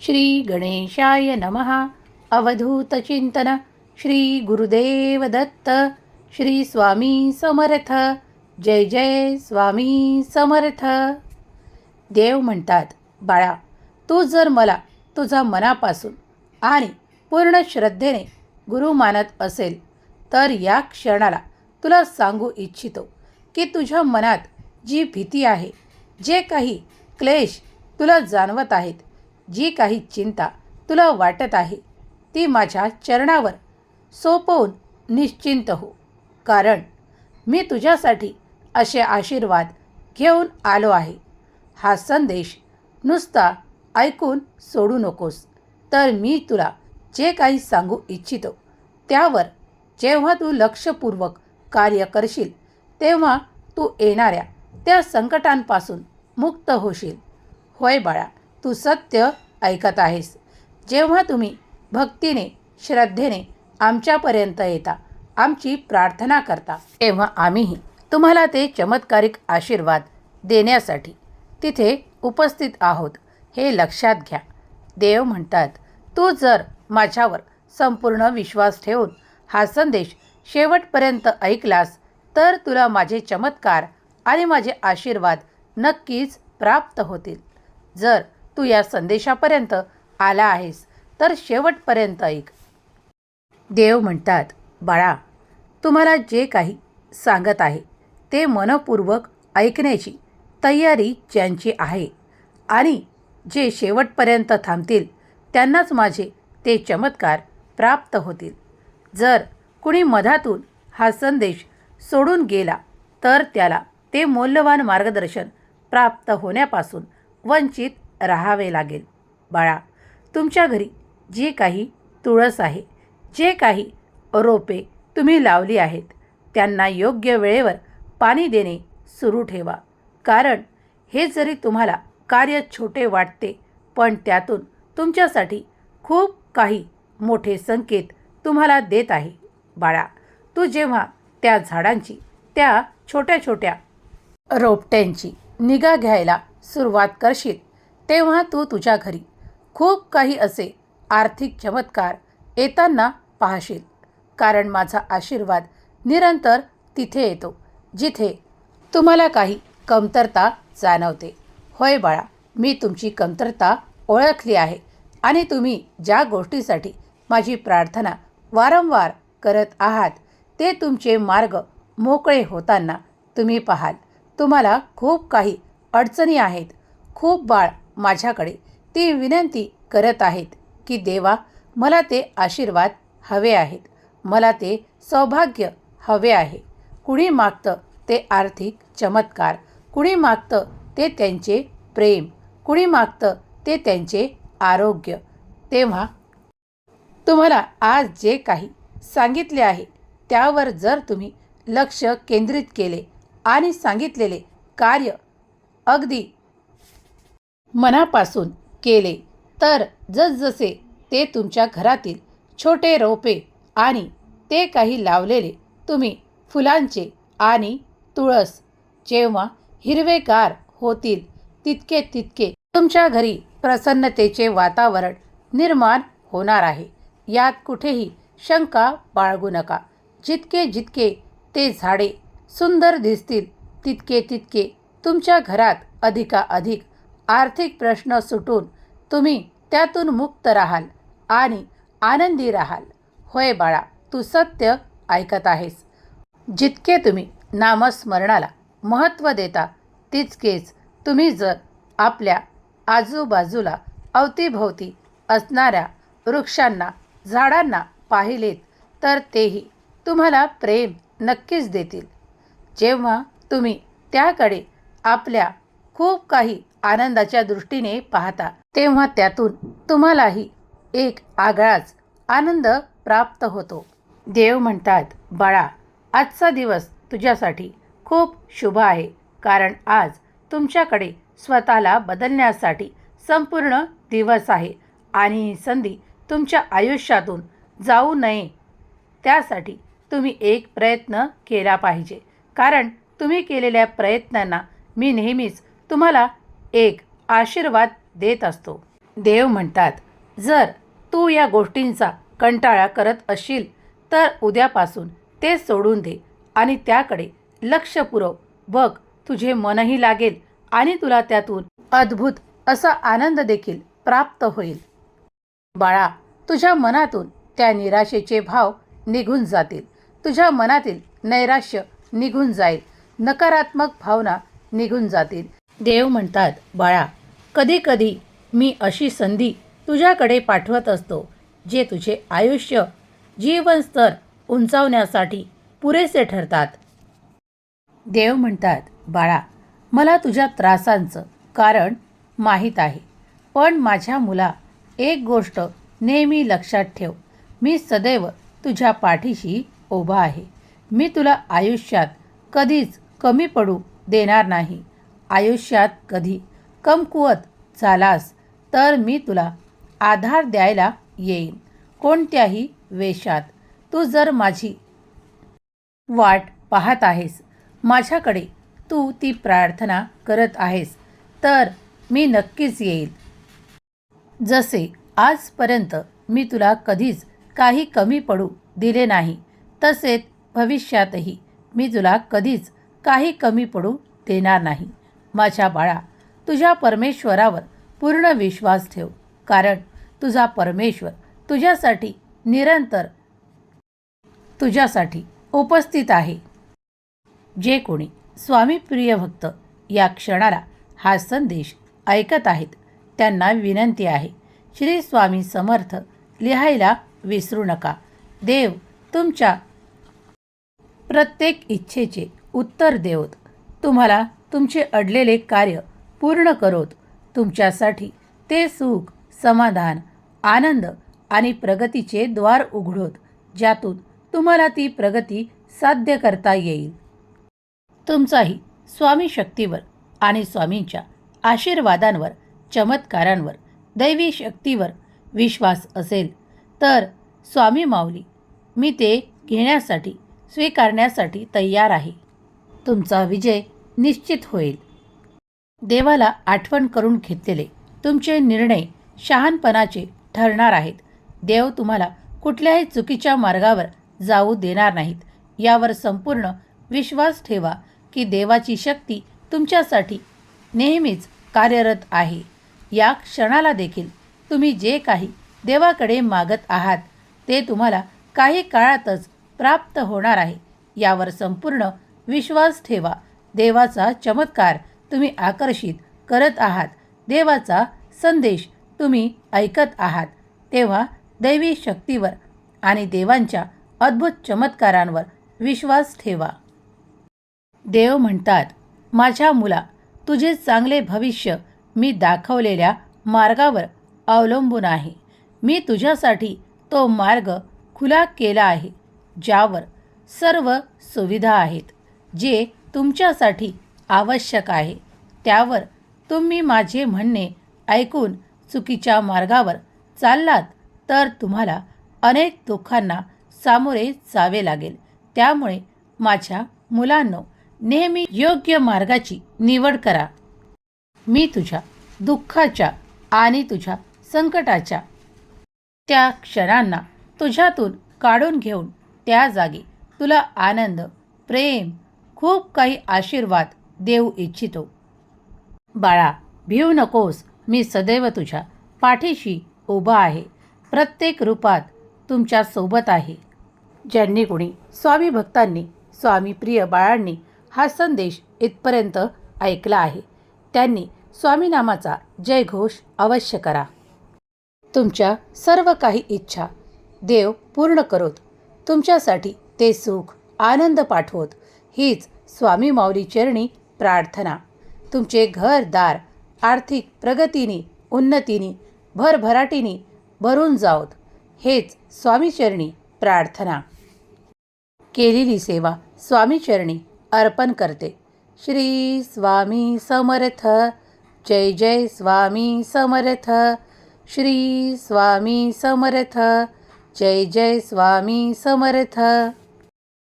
श्री गणेशाय नमः अवधूतचिंतन श्री गुरुदेव दत्त। श्री स्वामी समर्थ। जय जय स्वामी समर्थ। देव म्हणतात बाळा तू जर मला तुझा मनापासून आणि पूर्ण श्रद्धेने गुरु मानत असेल तर या क्षणाला तुला सांगू इच्छितो की तुझ्या मनात जी भीती आहे जे काही क्लेश तुला जाणवत आहेत जी काही चिंता तुला वाटत आहे ती माझ्या चरणावर सोपवून निश्चिंत हो. कारण मी तुझ्यासाठी असे आशीर्वाद घेऊन आलो आहे. हा संदेश नुसता ऐकून सोडू नकोस. तर मी तुला जे काही सांगू इच्छितो त्यावर जेव्हा तू लक्षपूर्वक कार्य करशील तेव्हा तू येणाऱ्या त्या संकटांपासून मुक्त होशील. होय बाळा तू सत्य ऐकत आहेस. जेव्हा तुम्ही भक्तीने श्रद्धेने आमच्यापर्यंत येता आमची प्रार्थना करता तेव्हा आम्हीही तुम्हाला ते चमत्कारिक आशीर्वाद देण्यासाठी तिथे उपस्थित आहोत हे लक्षात घ्या. देव म्हणतात तू जर माझ्यावर संपूर्ण विश्वास ठेवून हा संदेश शेवटपर्यंत ऐकलास तर तुला माझे चमत्कार आणि माझे आशीर्वाद नक्कीच प्राप्त होतील. जर तू या संदेशापर्यंत आला आहेस. तर शेवटपर्यंत ऐक. देव म्हणतात बाळा तुम्हाला जे काही सांगत आहे ते मनपूर्वक ऐकण्याची तयारी ज्यांची आहे आणि जे शेवटपर्यंत थांबतील त्यांनाच माझे ते चमत्कार प्राप्त होतील. जर कुणी मधातून हा संदेश सोडून गेला तर त्याला ते मौल्यवान मार्गदर्शन प्राप्त होण्यापासून वंचित राहावे लागेल. बाळा तुमच्या घरी जे काही तुळस आहे जे काही रोपे तुम्ही लावली आहेत त्यांना योग्य वेळेवर पाणी देणे सुरू ठेवा. कारण हे जरी तुम्हाला कार्य छोटे वाटते पण त्यातून तुमच्यासाठी खूप काही मोठे संकेत तुम्हाला देत आहे. बाळा तू जेव्हा त्या झाडांची त्या छोट्या छोट्या रोपट्यांची निगा घ्यायला सुरुवात करशील तेव्हा तू तुझ्या घरी. खूप काही असे आर्थिक चमत्कार येताना पाहशील. कारण माझा आशीर्वाद निरंतर तिथे येतो जिथे तुम्हाला काही कमतरता जाणवते. होय बाळा मी तुमची कमतरता ओळखली आहे आणि तुम्ही ज्या गोष्टीसाठी माझी प्रार्थना वारंवार करत आहात ते तुमचे मार्ग मोकळे होताना तुम्ही पाहाल. तुम्हाला खूप काही अडचणी आहेत. खूप बाळ माझ्याकडे ती विनंती करत आहेत की देवा मला ते आशीर्वाद हवे आहेत. मला ते सौभाग्य हवे आहे. कुणी मागतं ते आर्थिक चमत्कार? कुणी मागतं ते त्यांचे प्रेम? कुणी मागतं ते त्यांचे आरोग्य? तेव्हा तुम्हाला आज जे काही सांगितले आहे त्यावर जर तुम्ही लक्ष केंद्रित केले आणि सांगितलेले कार्य अगदी मनापासून केले. तर जसजसे ते तुमच्या घरातील छोटे रोपे आणि ते काही लावलेले तुम्ही फुलांचे आणि तुळस जेव्हा हिरवेगार होतील तितके तितके तुमच्या घरी प्रसन्नतेचे वातावरण निर्माण होणार आहे. यात कुठेही शंका बाळगू नका. जितके जितके ते झाडे सुंदर दिसतील तितके तितके तुमच्या घरात अधिकाधिक आर्थिक प्रश्न सुटून तुम्ही त्यातून मुक्त राहाल आणि आनंदी राहाल. होय बाळा तू सत्य ऐकत आहेस. जितके तुम्ही नामस्मरणाला महत्त्व देता तितकेच तुम्ही जर आपल्या आजूबाजूला अवतीभोवती असणाऱ्या वृक्षांना झाडांना पाहिलेत तर तेही तुम्हाला प्रेम नक्कीच देतील. जेव्हा तुम्ही त्याकडे आपल्या खूप काही आनंदाच्या दृष्टीने पाहता तेव्हा त्यातून तुम्हालाही एक आगळाच आनंद प्राप्त होतो. देव म्हणतात बाळा आजचा दिवस तुझ्यासाठी खूप शुभ आहे कारण आज तुमच्याकडे स्वतःला बदलण्यासाठी संपूर्ण दिवस आहे आणि ही संधी तुमच्या आयुष्यातून जाऊ नये. त्यासाठी तुम्ही एक प्रयत्न केला पाहिजे कारण तुम्ही केलेल्या प्रयत्नांना मी नेहमीच तुम्हाला एक आशीर्वाद देत असतो. देव म्हणतात जर तू या गोष्टींचा कंटाळा करत असशील तर उद्यापासून ते सोडून दे आणि त्याकडे लक्ष पुरव. बघ तुझे मनही लागेल आणि तुला त्यातून अद्भुत असा आनंद देखील प्राप्त होईल. बाळा तुझ्या मनातून त्या निराशेचे भाव निघून जातील. तुझ्या मनातील नैराश्य निघून जाईल. नकारात्मक भावना निघून जातील. देव म्हणतात बाळा कधी कधी मी अशी संधी तुझ्याकडे पाठवत असतो जे तुझे आयुष्य जीवनस्तर उंचावण्यासाठी पुरेसे ठरतात. देव म्हणतात बाळा मला तुझ्या त्रासांचं कारण माहीत आहे पण माझ्या मुला एक गोष्ट नेहमी लक्षात ठेव मी सदैव तुझ्या पाठीशी उभा आहे मी तुला आयुष्यात कधीच कमी पडू देणार नाही आयुष्यात कधी कमकुवत झालास तर मी तुला आधार द्यायला येईन कोणत्याही वेशात तू जर माझी वाट पाहत आहेस माझ्याकडे तू ती प्रार्थना करत आहेस तर मी नक्कीच येईल. जसे आजपर्यंत मी तुला कधीच काही कमी पडू दिले नाही तसेच भविष्यातही मी तुला कधीच काही कमी पडू देणार नाही. माझ्या बाळा तुझ्या परमेश्वरावर पूर्ण विश्वास ठेव. कारण तुझा परमेश्वर तुझ्यासाठी निरंतर तुझ्यासाठी उपस्थित आहे. जे कोणी स्वामीप्रिय भक्त या क्षणाला हा संदेश ऐकत आहेत त्यांना विनंती आहे श्री स्वामी समर्थ लिहायला विसरू नका. देव तुमच्या प्रत्येक इच्छेचे उत्तर देवत. तुम्हाला तुमचे अडलेले कार्य पूर्ण करोत. तुमच्यासाठी ते सुख समाधान आनंद आणि प्रगतीचे द्वार उघडोत ज्यातून तुम्हाला ती प्रगती साध्य करता येईल. तुमचाही स्वामी शक्तीवर आणि स्वामींच्या आशीर्वादांवर चमत्कारांवर दैवी शक्तीवर विश्वास असेल तर स्वामी माऊली मी ते घेण्यासाठी स्वीकारण्यासाठी तयार आहे. तुमचा विजय निश्चित होईल. देवाला आठवण करून घेतलेले तुमचे निर्णय शहाणपणाचे ठरणार आहेत. देव तुम्हाला कुठल्याही चुकीच्या मार्गावर जाऊ देणार नाहीत. यावर संपूर्ण विश्वास ठेवा की देवाची शक्ती तुमच्यासाठी नेहमीच कार्यरत आहे. या क्षणाला देखील तुम्ही जे काही देवाकडे मागत आहात ते तुम्हाला काही काळातच प्राप्त होणार आहे. यावर संपूर्ण विश्वास ठेवा. देवाचा चमत्कार तुम्ही आकर्षित करत आहात. देवाचा संदेश तुम्ही ऐकत आहात. तेव्हा दैवी शक्तीवर आणि देवांच्या अद्भुत चमत्कारांवर विश्वास ठेवा. देव म्हणतात माझ्या मुला तुझे चांगले भविष्य मी दाखवलेल्या मार्गावर अवलंबून आहे. मी तुझ्यासाठी तो मार्ग खुला केला आहे ज्यावर सर्व सुविधा आहेत जे तुमच्यासाठी आवश्यक आहे. त्यावर तुम्ही माझे म्हणणे ऐकून चुकीच्या मार्गावर चाललात तर तुम्हाला अनेक दुःखांना सामोरे जावे लागेल. त्यामुळे माझ्या मुलांनो नेहमी योग्य मार्गाची निवड करा. मी तुझ्या दुःखाच्या आणि तुझ्या संकटाच्या त्या क्षणांना तुझ्यातून काढून घेऊन त्या जागी तुला आनंद प्रेम खूप काही आशीर्वाद देऊ इच्छितो. बाळा भिऊ नकोस. मी सदैव तुझ्या पाठीशी उभा आहे. प्रत्येक रूपात तुमच्यासोबत आहे. ज्यांनी कोणी स्वामी भक्तांनी स्वामी प्रिय बाळांनी हा संदेश इथपर्यंत ऐकला आहे त्यांनी स्वामीनामाचा जयघोष अवश्य करा. तुमच्या सर्व काही इच्छा देव पूर्ण करोत. तुमच्यासाठी ते सुख आनंद पाठवत. हीच स्वामी माऊली चरणी प्रार्थना. तुमचे घरदार आर्थिक प्रगतीने उन्नतीने भरभराटीने भरून जावत. हेच स्वामीचरणी प्रार्थना. केलेली सेवा स्वामीचरणी अर्पण करते. श्री स्वामी समर्थ. जय जय स्वामी समर्थ. श्री स्वामी समर्थ. जय जय स्वामी समर्थ.